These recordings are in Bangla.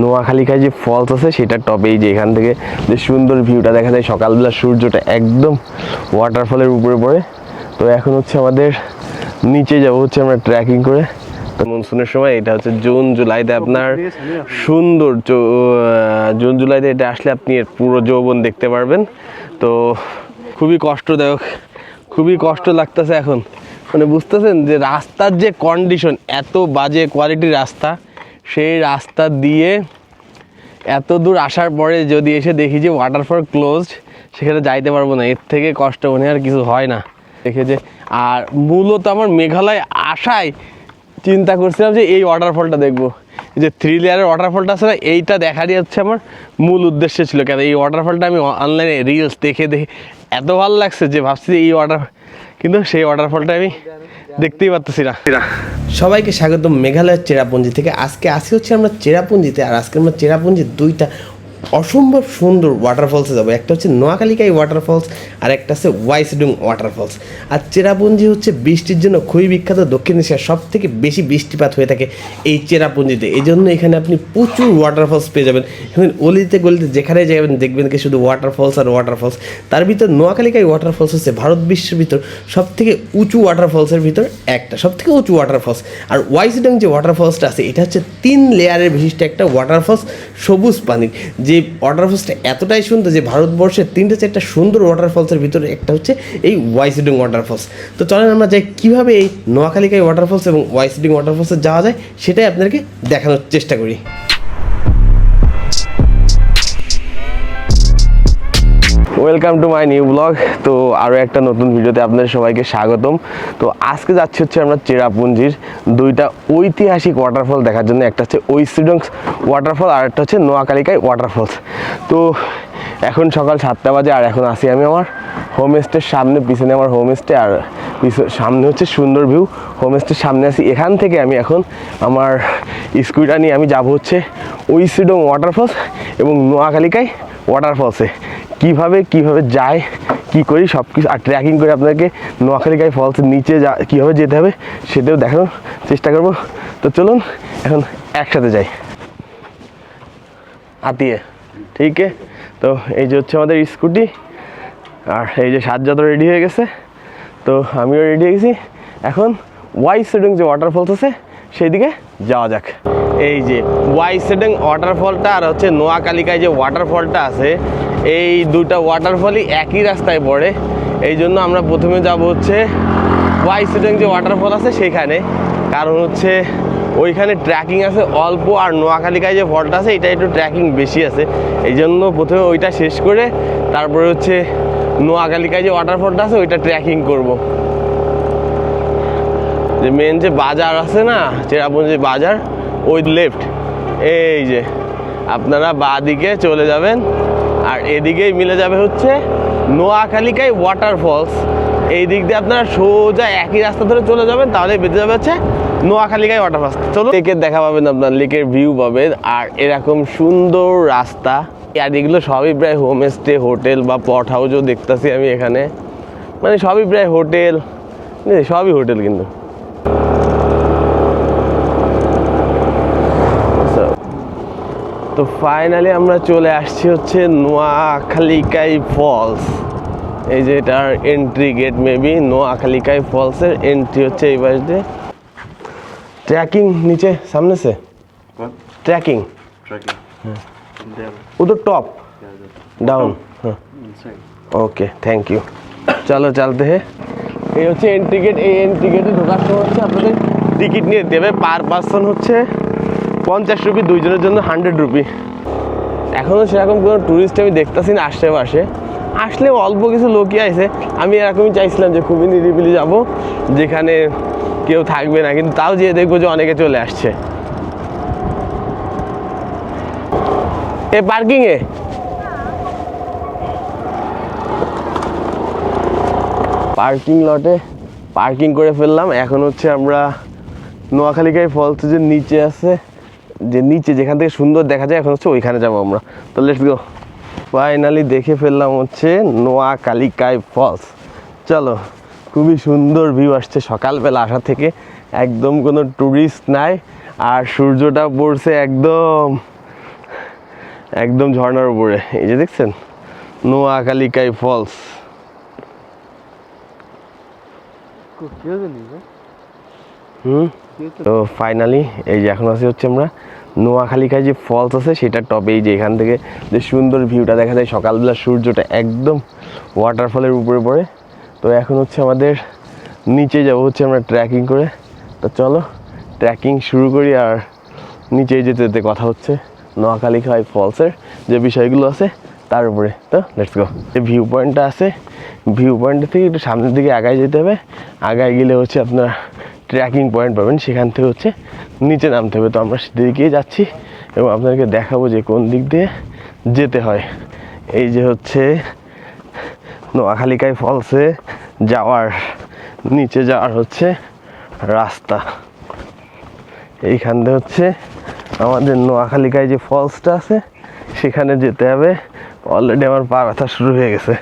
নোয়াখালীখায় যে ফলস আছে, সেটা টপেই যে এখান থেকে যে সুন্দর ভিউটা দেখা যায়। সকালবেলা সূর্যটা একদম ওয়াটারফলের উপরে পড়ে। তো এখন হচ্ছে আমাদের নিচে যাব, হচ্ছে আমরা ট্রেকিং করে। মনসুনের সময় এটা হচ্ছে জুন, জুলাইতে আপনার সুন্দর জুন, জুলাইতে এটা আসলে আপনি এর পুরো যৌবন দেখতে পারবেন। তো খুবই কষ্টদায়ক, খুবই কষ্ট লাগতেছে এখন। মানে বুঝতেছেন যে রাস্তার যে কন্ডিশন এত বাজে কোয়ালিটির রাস্তা। সেই রাস্তা দিয়ে এত দূর আসার পরে যদি এসে দেখি যে ওয়াটারফল ক্লোজড সেখানে যাইতে পারব না। এর থেকে কষ্ট মনে আর কিছু হয় না। দেখে যে, আর মূলত আমার মেঘালয় আসায় চিন্তা করছিলাম যে এই ওয়াটারফলটা দেখব। যে থ্রি লেয়ারের ওয়াটারফলটা আছে না, এইটা দেখারই হচ্ছে আমার মূল উদ্দেশ্য ছিল কেন? এই ওয়াটারফলটা আমি অনলাইনে রিলস দেখে দেখে এত ভালো লাগছে যে ভাবছি যে এই ওয়াটার কিন্তু সেই ওয়াটারফলটা আমি দেখতেই পারতেছি না। সবাইকে স্বাগত মেঘালয়ের চেরাপুঞ্জি থেকে। আজকে আসি হচ্ছে আমরা চেরাপুঞ্জিতে আর আজকে আমরা চেরাপুঞ্জির দুইটা অসম্ভব সুন্দর ওয়াটারফলসে যাব। একটা হচ্ছে নোয়াখালীকাই ওয়াটারফলস আর একটা হচ্ছে ওয়াইসডুং ওয়াটারফলস আর চেরাপুঞ্জি হচ্ছে বৃষ্টির জন্য খুবই বিখ্যাত দক্ষিণ এশিয়ার সব থেকে বেশি বৃষ্টিপাত হয়ে থাকে এই চেরাপুঞ্জিতে। এই জন্য এখানে আপনি প্রচুর ওয়াটারফলস পেয়ে যাবেন। এখন অলিতে গলিতে যেখানে যাবেন, দেখবেন কি শুধু ওয়াটারফলস আর ওয়াটারফলস তার ভিতর নোয়াখালীকাই ওয়াটারফলস হচ্ছে ভারত বিশ্বের ভিতর সব থেকে উঁচু ওয়াটারফলসের ভিতর একটা সব থেকে উঁচু ওয়াটারফলস আর ওয়াইসডং যে ওয়াটারফলসটা আছে, এটা হচ্ছে তিন লেয়ারের বিশিষ্ট একটা ওয়াটারফলস সবুজ পানির, যে ওয়াটারফলসটা এতটাই সুন্দর যে ভারতবর্ষের তিনটে, চারটা সুন্দর ওয়াটারফলসের ভিতরে একটা হচ্ছে এই ওয়াইসডং ওয়াটারফলস তো চলেন আমরা যাই কীভাবে এই নোয়াখালীকাই ওয়াটারফলস এবং ওয়াইসিডিং ওয়াটারফলসে যাওয়া যায়, সেটাই আপনাদেরকে দেখানোর চেষ্টা করি। Welcome to my new blog তো আরও একটা নতুন ভিডিওতে আপনাদের সবাইকে স্বাগতম। তো আজকে যাচ্ছি হচ্ছে আমরা চেরাপুঞ্জির দুইটা ঐতিহাসিক ওয়াটারফল দেখার জন্য। একটা হচ্ছে ঐসিডংস ওয়াটারফল আর একটা হচ্ছে নোয়াকালিকাই ওয়াটারফলস তো এখন সকাল সাতটা বাজে আর এখন আসি আমি আমার হোমস্টের সামনে, পিছনে আমার হোমস্টে আর সামনে হচ্ছে সুন্দর ভিউ হোমস্টের সামনে আছি। এখান থেকে আমি এখন আমার স্কুটিটা নিয়ে আমি যাব হচ্ছে ঐসিডং ওয়াটারফলস এবং নোয়াখালিকায় ওয়াটারফলসে কীভাবে কীভাবে যায়, কি করি সব কিছু আর ট্র্যাকিং করে আপনাদেরকে নোয়াখালী গাই ফলসের নিচে যা, কীভাবে যেতে হবে সেটাও দেখানোর চেষ্টা করব। তো চলুন, এখন একসাথে যাই। আতিয়ে ঠিক তো এই যে হচ্ছে আমাদের স্কুটি, আর এই যে সাজ্জাদও রেডি হয়ে গেছে। তো আমিও রেডি হয়ে গেছি। এখন ওয়াই সেডিং যে ওয়াটারফলস আছে সেই দিকে যাওয়া যাক। এই যে ওয়াই সেডিং ওয়াটারফলটা আর হচ্ছে নোয়াকালিকায় যে ওয়াটারফলটা আছে এই দুটা ওয়াটারফলই একই রাস্তায় পড়ে। এই জন্য আমরা প্রথমে যাব হচ্ছে ওয়াই সেডিং যে ওয়াটারফল আছে সেখানে। কারণ হচ্ছে ওইখানে ট্র্যাকিং আছে, অল্প আর নোয়াখালিকায় যে ফলটা আছে, এটা একটু ট্র্যাকিং বেশি আছে। এই জন্য প্রথমে ওইটা শেষ করে তারপরে হচ্ছে নোয়াখালিকায় যে ওয়াটারফলটা আছে, ওইটা ট্র্যাকিং করব। যে মেন যে বাজার আছে না, চেরাপুঞ্জি বাজার, ওই লেফট এই যে, আপনারা বাঁ দিকে চলে যাবেন। আর এদিকেই মিলে যাবে হচ্ছে নোয়াখালীকায় ওয়াটারফলস এই দিক দিয়ে আপনারা সোজা একই রাস্তা ধরে চলে যাবেন তাহলে বেঁচে যাবে হচ্ছে নোয়াখালীকায় ওয়াটারফলস চলো লেকের দেখা পাবেন আপনার লেকের ভিউ পাবেন। আর এরকম সুন্দর রাস্তা, আর এগুলো সবই প্রায় হোমস্টে হোটেল বা পট হাউসও দেখতেছি আমি এখানে। মানে সবই প্রায় হোটেল সবই হোটেল কিন্তু। তো ফাইনালি আমরা চলে আসছি হচ্ছে নোয়াখালীকাই ফলস এই যে এটার এন্ট্রি গেট মেবি নোয়াখালীকাই ফলসের এন্ট্রি হচ্ছে এই পাশ দিয়ে। ট্র্যাকিং নিচে সামনে সে? Tracking there. উধর টপ ডাউন হ্যাঁ। ওকে থ্যাংক ইউ চলো চলতে হে। এই হচ্ছে এন্ট্রি গেট এই এন্ট্রি গেটে ঢোকার সময় হচ্ছে আপনাদের টিকিট নিয়ে দেবে পার পার্সন হচ্ছে পঞ্চাশ রুপি, দুইজনের জন্য হান্ড্রেড রুপি। এখনও সেরকম কোনো ট্যুরিস্ট আমি দেখতেছি না আশেপাশে। আসলে অল্প কিছু লোকই আছে। আমি এরকমই চাইছিলাম যে খুবই নিরিবিলি যাব, যেখানে কেউ থাকবে না, কিন্তু তাও যেয়ে দেখব যে অনেকে চলে আসছে। এ পার্কিংয়ে পার্কিং লটে পার্কিং করে ফেললাম। এখন হচ্ছে আমরা নোয়াখালীকাই ফলস যে নিচে আছে। যে নিচে যেখান থেকে সুন্দর দেখা যায় এখন হচ্ছে ওইখানে যাব আমরা। তো লেটস গো ফাইনালি দেখে ফেললাম হচ্ছে নোয়াখালীকাই ফলস চলো খুবই সুন্দর ভিউ আসছে সকালবেলা আসা থেকে। একদম কোনো ট্যুরিস্ট নাই আর সূর্যটা পড়ছে একদম একদম ঝর্নার উপরে। এই যে দেখছেন? নোয়াখালীকাই ফলস হুম? তো ফাইনালি এই যে এখন আছি হচ্ছে আমরা নোয়াখালীকায় যে ফলস আছে, সেটার টপে এই যে এখান থেকে যে সুন্দর ভিউটা দেখা যায়, সকালবেলা সূর্যটা একদম ওয়াটারফলের উপরে পড়ে। তো এখন হচ্ছে আমাদের নিচে যাব হচ্ছে আমরা ট্রেকিং করে। তো চলো ট্রেকিং শুরু করি আর নিচে যেতে যেতে কথা হচ্ছে নোয়াখালীখাই ফলসের যে বিষয়গুলো আছে, তার উপরে। তো লেটস গো যে ভিউ পয়েন্টটা আছে ভিউ পয়েন্ট থেকে একটু সামনের দিকে আগায় যেতে হবে। আগায় গেলে হচ্ছে আপনার ট্রেকিং পয়েন্ট পাবেন, সেখান থেকে হচ্ছে নিচে নামতে হবে। তো আমরা সেদিকেই যাচ্ছি এবং আপনাদেরকে দেখাবো যে কোন দিক দিয়ে যেতে হয়। এই যে হচ্ছে নোয়াখালিকায় ফলসে যাওয়ার, নিচে যাওয়ার হচ্ছে রাস্তা। এইখান দিয়ে হচ্ছে আমাদের নোয়াখালিকায় যে ফলসটা আছে, সেখানে যেতে হবে। অলরেডি আমার পা ব্যথা শুরু হয়ে গেছে।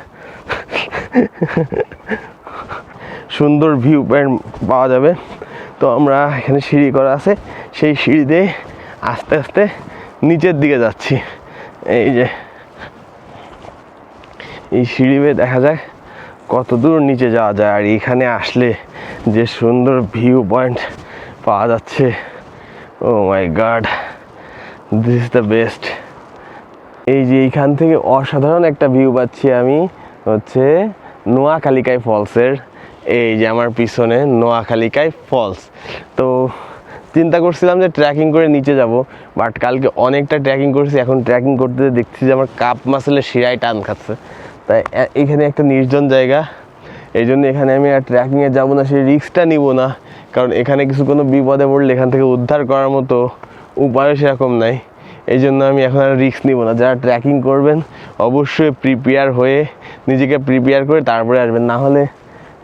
সুন্দর ভিউ পয়েন্ট পাওয়া যাবে। তো আমরা এখানে সিঁড়ি করা আছে। সেই সিঁড়ি দিয়ে আস্তে আস্তে নিচের দিকে যাচ্ছি। এই যে। এই সিঁড়ি বেয়ে দেখা যায় কত দূর নিচে যাওয়া যায়। আর এখানে আসলে যে সুন্দর ভিউ পয়েন্ট পাওয়া যাচ্ছে। ও my god this is the best এই যে এইখান থেকে অসাধারণ একটা ভিউ পাচ্ছি আমি। হচ্ছে নোয়াখালীকাই ফলসের এই যে আমার পিছনে নোয়াখালিকায় ফলস তো চিন্তা করছিলাম যে ট্রেকিং করে নিচে যাব বাট কালকে অনেকটা ট্রেকিং করেছি, এখন ট্রেকিং করতে দেখছি যে আমার কাপ মাসেলের শিরায় টান খাচ্ছে। তাই এখানে একটা নির্জন জায়গা, এই জন্য এখানে আমি আর ট্রেকিংয়ে যাব না, সেই রিক্সটা নিব না, কারণ এখানে কিছু কোনো বিপদে পড়লে এখান থেকে উদ্ধার করার মতো উপায়ও সেরকম নাই। এই জন্য আমি এখন আর রিস্ক নিব না। যারা ট্রেকিং করবেন, অবশ্যই প্রিপেয়ার হয়ে নিজেকে প্রিপেয়ার করে তারপরে আসবেন। না হলে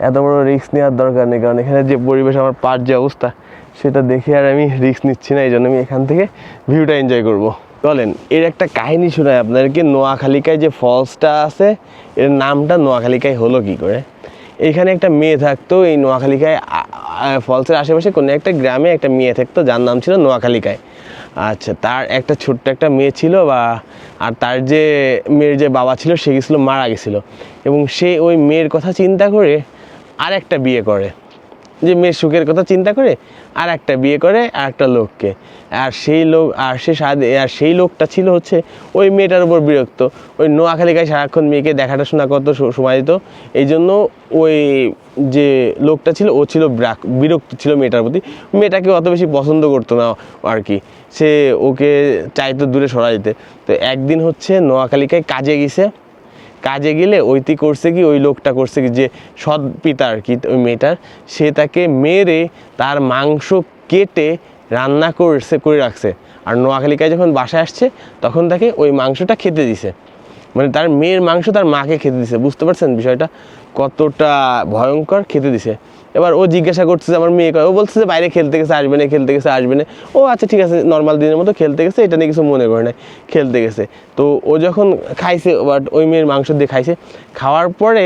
এত বড় রিস্ক নেওয়ার দরকার নেই। কারণ এখানে যে পরিবেশ, আমার পার যে অবস্থা, সেটা দেখে আর আমি রিস্ক নিচ্ছি না এই জন্য আমি এখান থেকে ভিউটা এনজয় করব। চলেন এর একটা কাহিনী শোনায় আপনাদেরকে। নোয়াখালিকায় যে ফলসটা আছে, এর নামটা নোয়াখালিকায় হলো কি করে? এখানে একটা মেয়ে থাকতো, এই নোয়াখালিকায় ফলসের আশেপাশে কোনো একটা গ্রামে একটা মেয়ে থাকতো, যার নাম ছিল নোয়াখালিকায়। আচ্ছা তার একটা ছোট্ট একটা মেয়ে ছিল বা, আর তার যে, মেয়ের যে বাবা ছিল, সে গেছিল, মারা গেছিল। এবং সে ওই মেয়ের কথা চিন্তা করে আর একটা বিয়ে করে। যে মেয়ের সুখের কথা চিন্তা করে আর একটা বিয়ে করে আর একটা লোককে। আর সেই লোক, আর সে সাদ- আর সেই লোকটা ছিল হচ্ছে ওই মেয়েটার উপর বিরক্ত। ওই নোয়াখালীকায় সারাক্ষণ মেয়েকে দেখাটা শোনা স- সময় দিত। এই জন্য ওই যে লোকটা ছিল, ও ছিল ব্রাক- বিরক্ত ছিল মেয়েটার প্রতি। মেয়েটাকে অত বেশি পছন্দ করতো না আর কি। সে ওকে চাইতো দূরে সরা যেতে তো একদিন হচ্ছে নোয়াখালীকায় কাজে গেছে। কাজে গেলে ওইটি করছে কি, ওই লোকটা করছে কি, যে সৎ পিতা আর কি, ওই মেয়েটার, সে তাকে মেরে তার মাংস কেটে রান্না করছে, করে রাখছে। আর নোয়াখালিকায় যখন বাসায় আসছে, তখন তাকে ওই মাংসটা খেতে দিছে। মানে তার মেয়ের মাংস তার মাকে খেতে দিছে, বুঝতে পারছেন বিষয়টা? কতটা ভয়ঙ্কর, খেতে দিছে। এবার ও জিজ্ঞাসা করছে যে আমার মেয়ে কয়, ও বলছে যে বাইরে খেলতে গেছে, আসবে না, খেলতে গেছে, আসবে না। ও আচ্ছা ঠিক আছে নর্মাল দিনের মতো খেলতে গেছে, এটা নিয়ে কিছু মনে করে না খেলতে গেছে। তো ও যখন খাইছে বাট ওই মেয়ের মাংস দিয়ে খাইছে, খাওয়ার পরে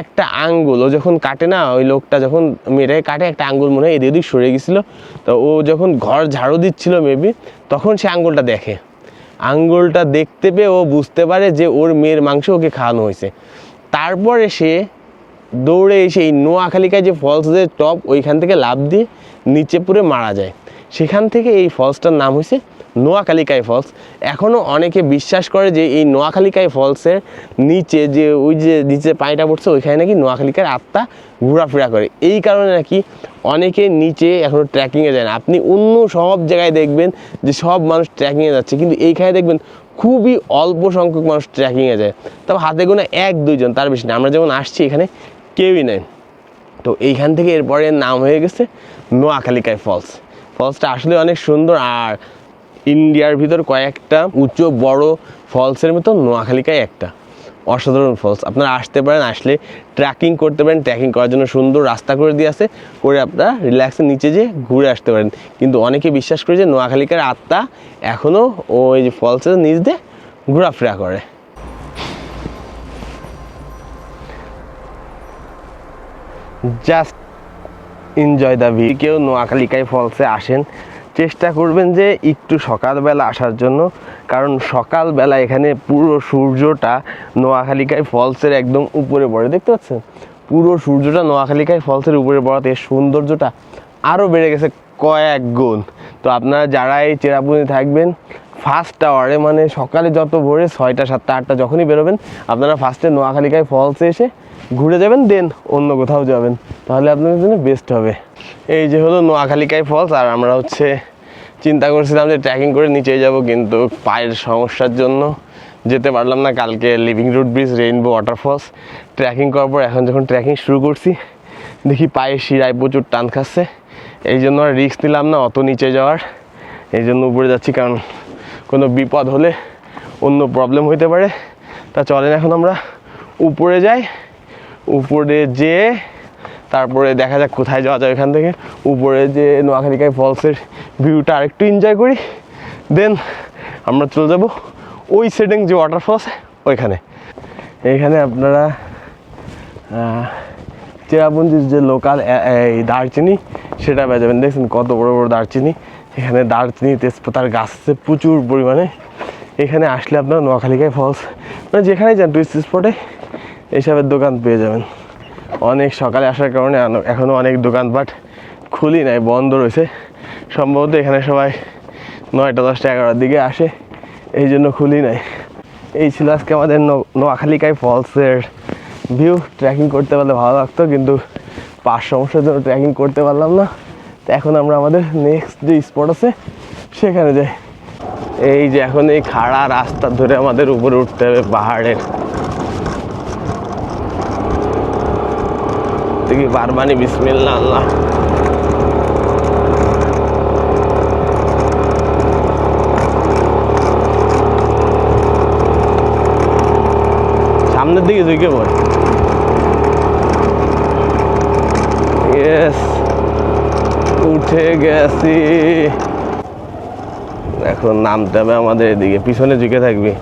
একটা আঙ্গুল, ও যখন কাটে না, ওই লোকটা যখন মেয়েটাকে কাটে, একটা আঙ্গুল মনে হয় এদিক ওদিক সরে গেছিল। তো ও যখন ঘর ঝাড়ু দিচ্ছিল মেবি তখন সে আঙ্গুলটা দেখে। আঙ্গুলটা দেখতে পেয়ে ও বুঝতে পারে যে ওর মেয়ের মাংস ওকে খাওয়ানো হয়েছে। তারপরে সে দৌড়ে এসে এই নোয়াখালীকায় যে ফলসের টপ, ওইখান থেকে লাভ দিয়ে নিচে পুরে মারা যায়। সেখান থেকে এই ফলসটার নাম হয়েছে নোয়াখালীকায় ফলস। এখনও অনেকে বিশ্বাস করে যে এই নোয়াখালীকায় ফলসের নিচে যে ওই যে নিচে পানিটা পড়ছে, ওইখানে নাকি নোয়াখালিকার আত্মা ঘোরাফেরা করে। এই কারণে নাকি অনেকে নিচে এখনও ট্রেকিংয়ে যায় না। আপনি অন্য সব জায়গায় দেখবেন যে সব মানুষ ট্রেকিংয়ে যাচ্ছে, কিন্তু এইখানে দেখবেন খুবই অল্প সংখ্যক মানুষ ট্রেকিংয়ে যায়। তবে হাতে গোনা এক, দুইজন, তার বেশি না। আমরা যেমন আসছি এখানে কেউই নেই। তো এইখান থেকে এরপরে নাম হয়ে গেছে নোয়াখালিকায় ফলস। ফলসটা আসলে অনেক সুন্দর আর ইন্ডিয়ার ভিতর কয়েকটা উঁচু বড় ফলসের মতো নোয়াখালিকায় একটা। অসাধারণ ফলস। আপনারা আসতে পারেন, আসলে ট্রেকিং করতে পারেন, ট্রেকিং করার জন্য সুন্দর রাস্তা করে দিয়ে আছে, করে আপনারা রিল্যাক্সে নিচে যেয়ে ঘুরে আসতে পারেন। কিন্তু অনেকে বিশ্বাস করে যে নোয়াখালিকার আত্মা এখনও ওই যে ফলসের নিচ দিয়ে ঘোরাফেরা করে। জাস্ট এনজয় দ্য ভিউ কেউ নোয়াখালিকায় ফলসে আসেন, চেষ্টা করবেন যে একটু সকালবেলা আসার জন্য, কারণ সকালবেলা এখানে পুরো সূর্যটা নোয়াখালিকায় ফলসের একদম উপরে পড়ে। দেখতে পাচ্ছেন? পুরো সূর্যটা নোয়াখালিকায় ফলসের উপরে পড়াতে সৌন্দর্যটা আরও বেড়ে গেছে কয়েক গুণ। তো আপনারা যারা এই চেরাপুঞ্জি থাকবেন ফার্স্ট আওয়ারে মানে সকালে যত ভোরে ছয়টা, সাতটা, আটটা যখনই বেরোবেন, আপনারা ফার্স্টে নোয়াখালিকায় ফলসে এসে ঘুরে যাবেন দেন অন্য কোথাও যাবেন। তাহলে আপনাদের জন্য বেস্ট হবে। এই যে হলো নোয়াখালীকায় ফলস আর আমরা হচ্ছে চিন্তা করছিলাম যে ট্রেকিং করে নিচে যাব, কিন্তু পায়ের সমস্যার জন্য যেতে পারলাম না। কালকে living root bridge rainbow waterfalls trekking করার পর এখন যখন ট্রেকিং শুরু করছি, দেখি পায়ের শিরায় প্রচুর টান খাচ্ছে। এই জন্য আর রিস্ক নিলাম না, অত নিচে যাওয়ার। এই জন্য উপরে যাচ্ছি, কারণ কোনো বিপদ হলে অন্য প্রবলেম হইতে পারে। তা চলেন এখন আমরা উপরে যাই। উপরে যেয়ে তারপরে দেখা যাক কোথায় যাওয়া যায় এখান থেকে। উপরে যে নোয়াখালিকায় ফলসের ভিউটা আরেকটু এনজয় করি দেন আমরা চলে যাব ওই সেটিং যে ওয়াটারফলস ওইখানে। এইখানে আপনারা চেরাপুঞ্জির যে লোকাল এই দারচিনি, সেটা যাবেন। দেখছেন কত বড় বড় দারচিনি। এখানে দারচিনি, তেজপাতার গাছ আছে প্রচুর পরিমাণে। এখানে আসলে আপনারা নোয়াখালিকায় ফলস মানে যেখানে যান টুরিস্ট স্পটে এইসবের দোকান পেয়ে যাবেন। অনেক সকালে আসার কারণে এখনও অনেক দোকানপাট খুলি নাই, বন্ধ রয়েছে। সম্ভবত এখানে সবাই নয়টা দশটা এগারোটার দিকে আসে, এই জন্য খুলি নাই। এই ছিল আজকে আমাদের নোয়াখালীকায় ফলসের ভিউ। ট্রেকিং করতে পারলে ভালো লাগতো, কিন্তু পাঁচ সমস্যার জন্য ট্রেকিং করতে পারলাম না। তো এখন আমরা আমাদের নেক্সট যে স্পট আছে, সেখানে যাই। এই যে এখন এই খাড়া রাস্তা ধরে আমাদের উপরে উঠতে হবে, পাহাড়ের। দেখি বারবানি বিসমিল্লা আল্লাহ। সামনের দিকে ঝুঁকে পড়। উঠে গেছি। এখন নামতে হবে আমাদের এদিকে। পিছনে ঝুঁকে থাকবি।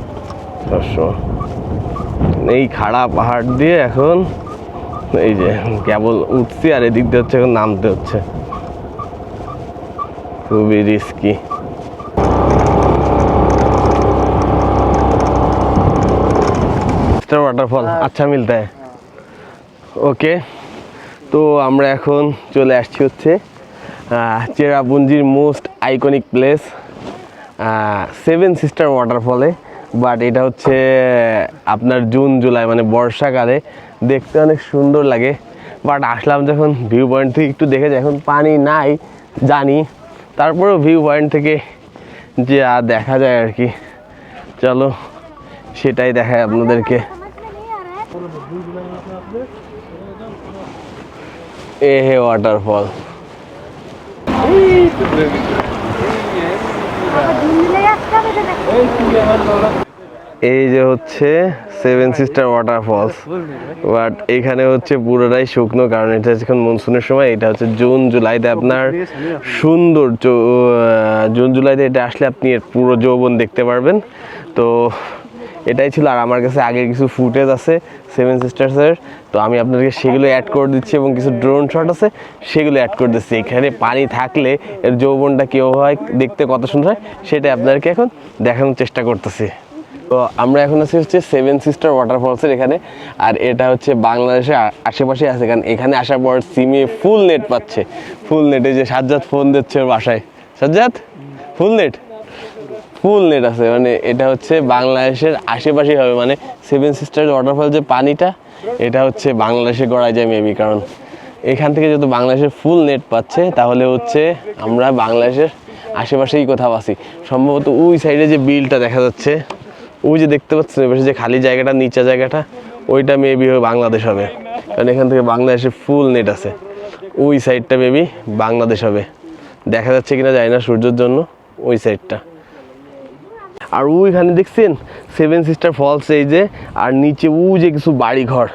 এই খাড়া পাহাড় দিয়ে এখন এই যে কেবল উঠছি আর এদিক দিয়ে হচ্ছে এখন নামতে হচ্ছে। খুবই রিস্কি ওয়াটারফল আচ্ছা মিলতা ওকে তো আমরা এখন চলে আসছি হচ্ছে চেরাপুঞ্জির most iconic place seven sister ওয়াটারফলে but এটা হচ্ছে আপনার জুন জুলাই মানে বর্ষাকালে দেখতে অনেক সুন্দর লাগে বাট আসলাম যখন ভিউ পয়েন্ট থেকে একটু দেখে এখন পানি নাই জানি তারপরেও ভিউ পয়েন্ট থেকে যে আর দেখা যায় আর কি চলো সেটাই দেখায় আপনাদেরকে এ হে ওয়াটারফল এই যে হচ্ছে সেভেন সিস্টার ওয়াটারফলস বাট এখানে হচ্ছে পুরোটাই শুকনো কারণ এটা এখন মনসুনের সময়, এটা হচ্ছে জুন জুলাইতে আপনার সুন্দর জুন জুলাইতে এটা আসলে আপনি এর পুরো যৌবন দেখতে পারবেন। তো এটাই ছিল আর আমার কাছে আগে কিছু ফুটেজ আছে সেভেন সিস্টার্সের তো আমি আপনাদেরকে সেগুলো অ্যাড করে দিচ্ছি এবং কিছু ড্রোন শট আছে, সেগুলো অ্যাড করে দিচ্ছি। এখানে পানি থাকলে এর যৌবনটা কেউ হয়, দেখতে কত সুন্দর হয়, সেটাই আপনাদেরকে এখন দেখানোর চেষ্টা করতেছি। তো আমরা এখন আছি হচ্ছে সেভেন সিস্টার ওয়াটারফলসের এখানে। আর এটা হচ্ছে বাংলাদেশের আশেপাশে আছে, কারণ এখানে আসার পর সিমে ফুল নেট পাচ্ছে। ফুল নেটে যে সাজ্জাদ ফোন দিচ্ছে বাসায়। Sajjad full net full net আছে মানে এটা হচ্ছে বাংলাদেশের আশেপাশেই হবে মানে সেভেন সিস্টার ওয়াটারফল যে পানিটা, এটা হচ্ছে বাংলাদেশে গড়ায় যায় মেবি কারণ এখান থেকে যেহেতু বাংলাদেশের ফুল নেট পাচ্ছে, তাহলে হচ্ছে আমরা বাংলাদেশের আশেপাশেই কোথাও আছি। সম্ভবত ওই সাইডে যে বিলটা দেখা যাচ্ছে। ওই যে দেখতে পাচ্ছেন এবার যে খালি জায়গাটা, নিচা জায়গাটা, ওইটা মেবি বাংলাদেশ হবে। কারণ এখান থেকে বাংলাদেশে ফুল নেট আছে। ওই সাইডটা মেবি বাংলাদেশ হবে। দেখা যাচ্ছে কিনা যায় না সূর্যের জন্য, ওই সাইডটা আর ওইখানে দেখছেন? সেভেন সিস্টার ফলস এই যে, আর নিচে উ যে কিছু বাড়ি ঘর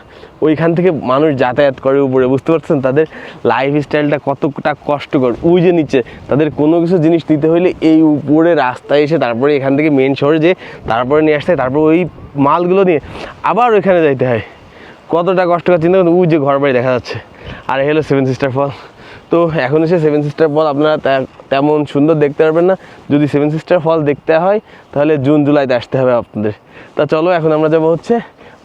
ওইখান থেকে মানুষ যাতায়াত করে উপরে, বুঝতে পারছেন? তাদের লাইফ স্টাইলটা কতটা কষ্টকর। ওই যে নিচে, তাদের কোনো কিছু জিনিস নিতে হলে এই উপরে রাস্তায় এসে তারপরে এখান থেকে মেন শহরে যে তারপরে নিয়ে আসতে হয়, তারপর ওই মালগুলো নিয়ে আবার ওইখানে যাইতে হয়। কতটা কষ্টকর, চিন্তা করুন ওই যে ঘর বাড়ি দেখা যাচ্ছে। আর হলো সেভেন সিস্টার ফল তো এখন এসে সেভেন সিস্টার ফল আপনারা তেমন সুন্দর দেখতে পারবেন না। যদি সেভেন সিস্টার ফল দেখতে হয়, তাহলে জুন, জুলাইতে আসতে হবে আপনাদের। তা চলো, এখন আমরা যাব হচ্ছে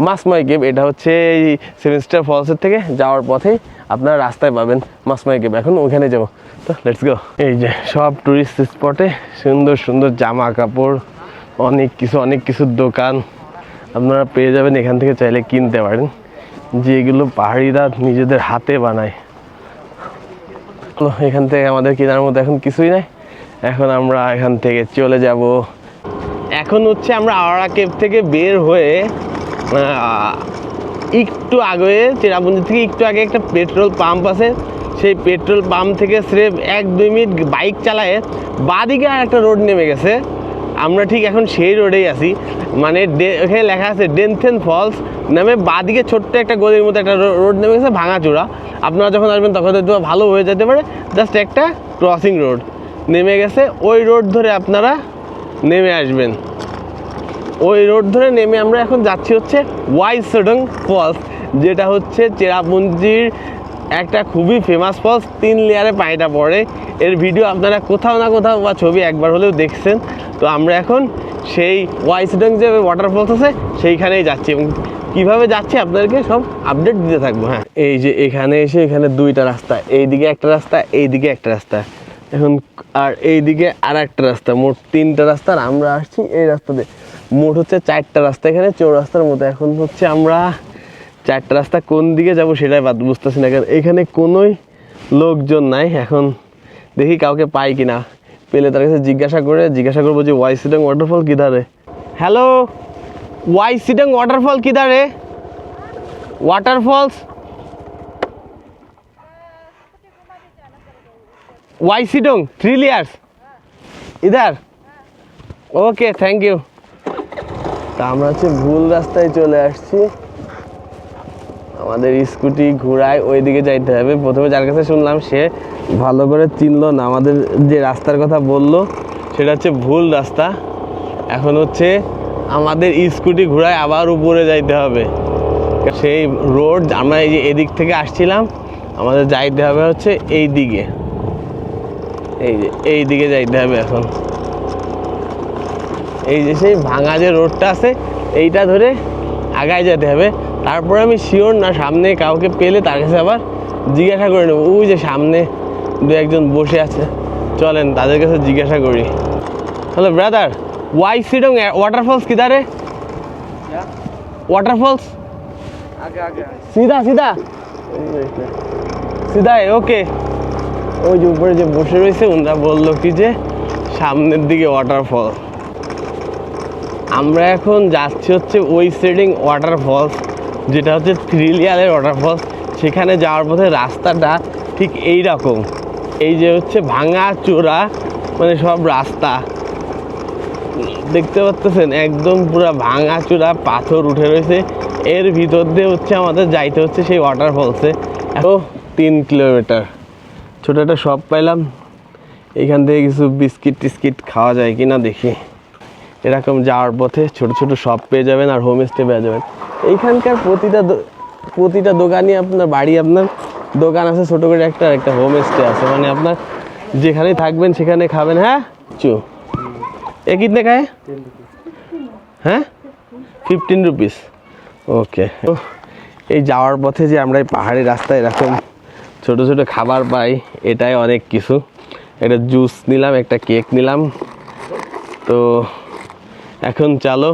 মাসমাই কেব এটা হচ্ছে এই সেভেন সিস্টার ফলসের থেকে যাওয়ার পথেই আপনারা রাস্তায় পাবেন মাসমাই কেব এখন ওখানে যাব। তো লেটস গো এই যে সব টুরিস্ট স্পটে সুন্দর সুন্দর জামা কাপড়, অনেক কিছু, অনেক কিছুর দোকান। আপনারা পেয়ে যাবেন, এখান থেকে চাইলে কিনতে পারেন। যেগুলো পাহাড়িরা নিজেদের হাতে বানায়। এখান থেকে আমাদের কেনার মতো এখন কিছুই নাই। এখন আমরা এখান থেকে চলে যাব। এখন হচ্ছে আমরা আওয়ারা কেপ থেকে বের হয়ে একটু আগে, চেরাপুঞ্জি থেকে একটু আগে একটা পেট্রোল পাম্প আছে। সেই পেট্রোল পাম্প থেকে স্রেফ এক দুই মিনিট বাইক চালায় বাদিকে আর একটা রোড নেমে গেছে। আমরা ঠিক এখন সেই রোডেই আছি। মানে ওখানে লেখা আছে ডেনথেন ফলস নামে বাদিকে ছোট্ট একটা গলির মতো একটা রোড নেমে গেছে, ভাঙাচোরা। আপনারা যখন আসবেন তখন হয়তো ভালো হয়ে যেতে পারে। জাস্ট একটা ক্রসিং রোড নেমে গেছে। ওই রোড ধরে আপনারা নেমে আসবেন। ওই রোড ধরে নেমে আমরা এখন যাচ্ছি হচ্ছে ওয়াই সডং ফলস যেটা হচ্ছে চেরাপুঞ্জির একটা খুবই ফেমাস ফলস তিন লেয়ারে পানিটা পড়ে। এর ভিডিও আপনারা কোথাও না কোথাও বা ছবি একবার হলেও দেখছেন। তো আমরা এখন সেই ওয়াই সডং যে ওয়াটারফলস আছে, সেইখানেই যাচ্ছি এবং কীভাবে যাচ্ছি আপনাদেরকে সব আপডেট দিতে থাকব হ্যাঁ। এই যে এখানে এসে এখানে দুইটা রাস্তা, এইদিকে একটা রাস্তা, এইদিকে একটা রাস্তা। এখন আর এইদিকে আর একটা রাস্তা, মোট তিনটা রাস্তা আর আমরা আসছি এই রাস্তাতে মোট হচ্ছে চারটা রাস্তা এখানে, চৌরাস্তার মতো। এখন হচ্ছে আমরা চারটা রাস্তা কোন দিকে যাব সেটাই বাদ বুঝতেছি না, কারণ এখানে কোনোই লোকজন নাই। এখন দেখি কাউকে পাই কিনা। পেলে তার কাছে জিজ্ঞাসা করে, জিজ্ঞাসা করব যে ওয়াই সিডং ওয়াটারফল কিধারে? Hello Wei Sawdong waterfall কিধারে? Waterfalls Wei Sawdong three layers ইধার okay thank you তা আমরা হচ্ছে ভুল রাস্তায় চলে আসছি। আমাদের স্কুটি ঘোড়ায় ওই দিকে যাইতে হবে। প্রথমে যার কাছে শুনলাম সে ভালো করে চিনলো না, আমাদের যে রাস্তার কথা বলল সেটা হচ্ছে ভুল রাস্তা। এখন হচ্ছে আমাদের স্কুটি ঘোরায় আবার উপরে যাইতে হবে। সেই রোড আমরা এই যে এদিক থেকে আসছিলাম, আমাদের যাইতে হবে হচ্ছে এই দিকে এই যে এই দিকে যাইতে হবে এখন। এই যে সেই ভাঙা যে রোডটা আছে, এইটা ধরে আগায় যেতে হবে। তারপরে আমি শিওর না সামনে কাউকে পেলে তার কাছে আবার জিজ্ঞাসা করে নেব। ওই যে সামনে দু একজন বসে আছে। চলেন তাদের কাছে জিজ্ঞাসা করি। Hello brother Wei Sawdong waterfalls কিধারে waterfalls সিধা সিধা। সিধায় ওকে। ওই যে উপরে যে বসে রয়েছে ওনারা বলল কি যে সামনের দিকে ওয়াটারফল আমরা এখন যাচ্ছি হচ্ছে ওই সেডিং ওয়াটারফলস যেটা হচ্ছে থ্রি লেয়ারের ওয়াটারফলস সেখানে যাওয়ার পথে রাস্তাটা ঠিক এই রকম এই যে হচ্ছে ভাঙা চোরা মানে সব রাস্তা। দেখতে পাচ্ছেন একদম পুরো ভাঙা চূড়া, পাথর উঠে রয়েছে। এর ভিতর দিয়ে হচ্ছে আমাদের যাইতে হচ্ছে সেই ওয়াটারফলসে এত তিন কিলোমিটার ছোটো একটা শপ পাইলাম। এখান থেকে কিছু বিস্কিট টিস্কিট খাওয়া যায় কি না দেখি। এরকম যাওয়ার পথে ছোট ছোট শপ পেয়ে যাবেন আর হোমস্টে পেয়ে যাবেন। এইখানকার প্রতিটা প্রতিটা দোকানই আপনার বাড়ি, আপনার দোকান আছে ছোটো করে একটা একটা হোমস্টে আছে। মানে আপনার যেখানেই থাকবেন সেখানে খাবেন হ্যাঁ? চু। এ কিতনে খায়? হ্যাঁ? ফিফটিন রুপিস ওকে এই যাওয়ার পথে যে আমরা এই পাহাড়ি রাস্তায় এরকম ছোট ছোট খাবার পাই, এটাই অনেক কিছু। একটা জুস নিলাম, একটা কেক নিলাম। তো এখন চলো।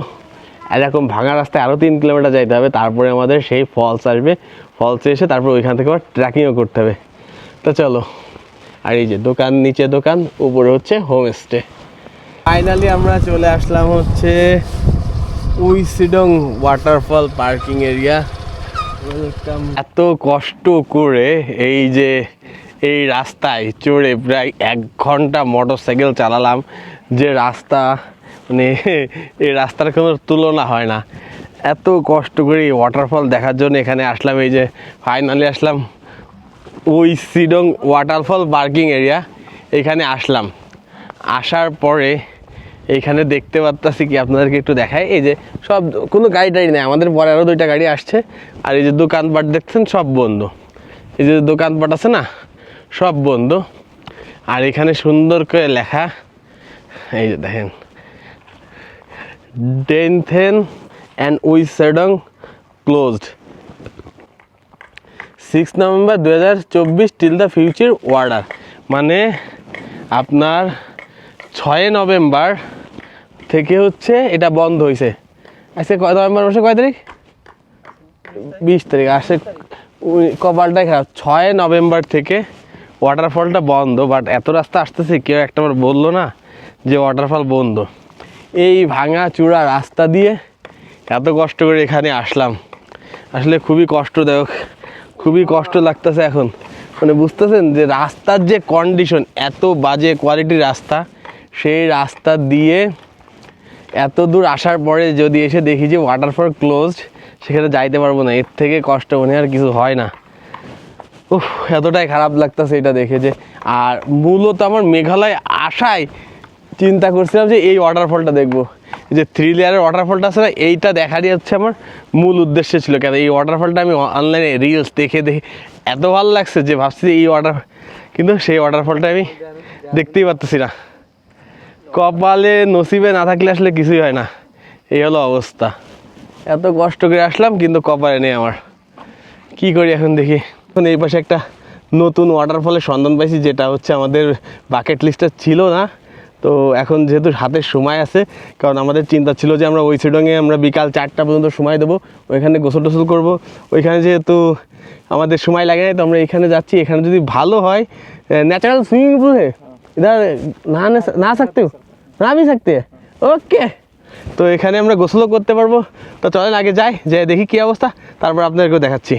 এরকম ভাঙা রাস্তায় আরও তিন কিলোমিটার যাইতে হবে, তারপরে আমাদের সেই ফলস আসবে। ফলসে এসে তারপর ওইখান থেকে আবার ট্রেকিংও করতে হবে। তো চলো, আর এই যে দোকান, নিচে দোকান, উপরে হচ্ছে হোমস্টে ফাইনালি আমরা চলে আসলাম হচ্ছে উইসিডং ওয়াটারফল পার্কিং এরিয়া এত কষ্ট করে এই যে এই রাস্তায় চড়ে প্রায় এক ঘণ্টা মোটর সাইকেল চালালাম। যে রাস্তা মানে এই রাস্তার কোনো তুলনা হয় না। এত কষ্ট করে ওয়াটারফল দেখার জন্য এখানে আসলাম, এই যে ফাইনালি আসলাম ওই সিডং ওয়াটারফল পার্কিং এরিয়া এখানে আসলাম। আসার পরে এইখানে দেখতে পারতাছি কি, আপনাদেরকে একটু দেখায় এই যে সব কোনো গাড়ি টাড়ি নেই, আমাদের পরে আরও দুইটা গাড়ি আসছে, আর এই যে দোকানপাট দেখছেন, সব বন্ধ। এই যে দোকানপাট আছে না, সব বন্ধ। আর এখানে সুন্দর করে লেখা, এই যে দেখেন Dainthlen and Weisawdong closed six November দু হাজার চব্বিশ টিল দ্য ফিউচার ওয়ার্ডার মানে আপনার ছয় নভেম্বর থেকে হচ্ছে এটা বন্ধ হয়েছে আজকে কয় নভেম্বর মাসে কয় তারিখ? বিশ তারিখ। আসে কপালটাই খারাপ। ছয় নভেম্বর থেকে ওয়াটারফলটা বন্ধ বাট এত রাস্তা আসতেছে, কেউ একটা বলল না যে ওয়াটারফল বন্ধ। এই ভাঙা চূড়া রাস্তা দিয়ে এত কষ্ট করে এখানে আসলাম। আসলে খুবই কষ্টদায়ক, খুবই কষ্ট লাগতেছে এখন। মানে বুঝতেছেন যে রাস্তার যে কন্ডিশন এত বাজে কোয়ালিটির রাস্তা, সেই রাস্তা দিয়ে এত দূর আসার পরে যদি এসে দেখি যে ওয়াটারফল ক্লোজড সেখানে যাইতে পারব না। এর থেকে কষ্ট মনে আর কিছু হয় না। উফ, এতটাই খারাপ লাগতেছে এটা দেখে যে। আর মূলত আমার মেঘালয় আসায় চিন্তা করছিলাম যে এই ওয়াটারফলটা দেখব। যে থ্রি লেয়ারের ওয়াটারফলটা আছে না, এইটা দেখারই হচ্ছে আমার মূল উদ্দেশ্য ছিল। কেন এই ওয়াটারফলটা আমি অনলাইনে রিলস দেখে দেখে এত ভালো লাগছে যে ভাবছি যে এই ওয়াটার কিন্তু সেই ওয়াটারফলটা আমি দেখতেই পারতেছি না। কপালে নসিবে না থাকলে আসলে কিছুই হয় না। এই হলো অবস্থা। এত কষ্ট করে আসলাম, কিন্তু কপালে নেই আমার। কি করি এখন দেখি? এখন এই পাশে একটা নতুন ওয়াটারফলের সন্ধান পাইছি, যেটা হচ্ছে আমাদের বাকেট লিস্টটা ছিল না। তো এখন যেহেতু হাতে সময় আছে কারণ আমাদের চিন্তা ছিল যে আমরা ওই সিডংয়ে আমরা বিকাল চারটা পর্যন্ত সময় দেবো ওইখানে গোসল টোসল করবো ওইখানে যেহেতু আমাদের সময় লাগে না তো আমরা এখানে যাচ্ছি এখানে যদি ভালো হয় ন্যাচারাল সুইমিং পুল है इधर नहाने नहा सकते हो नहा भी सकते हैं ওকে তো এখানে আমরা গোসলও করতে পারবো তো চলেন আগে যাই যে দেখি কী অবস্থা তারপর আপনাদেরকেও দেখাচ্ছি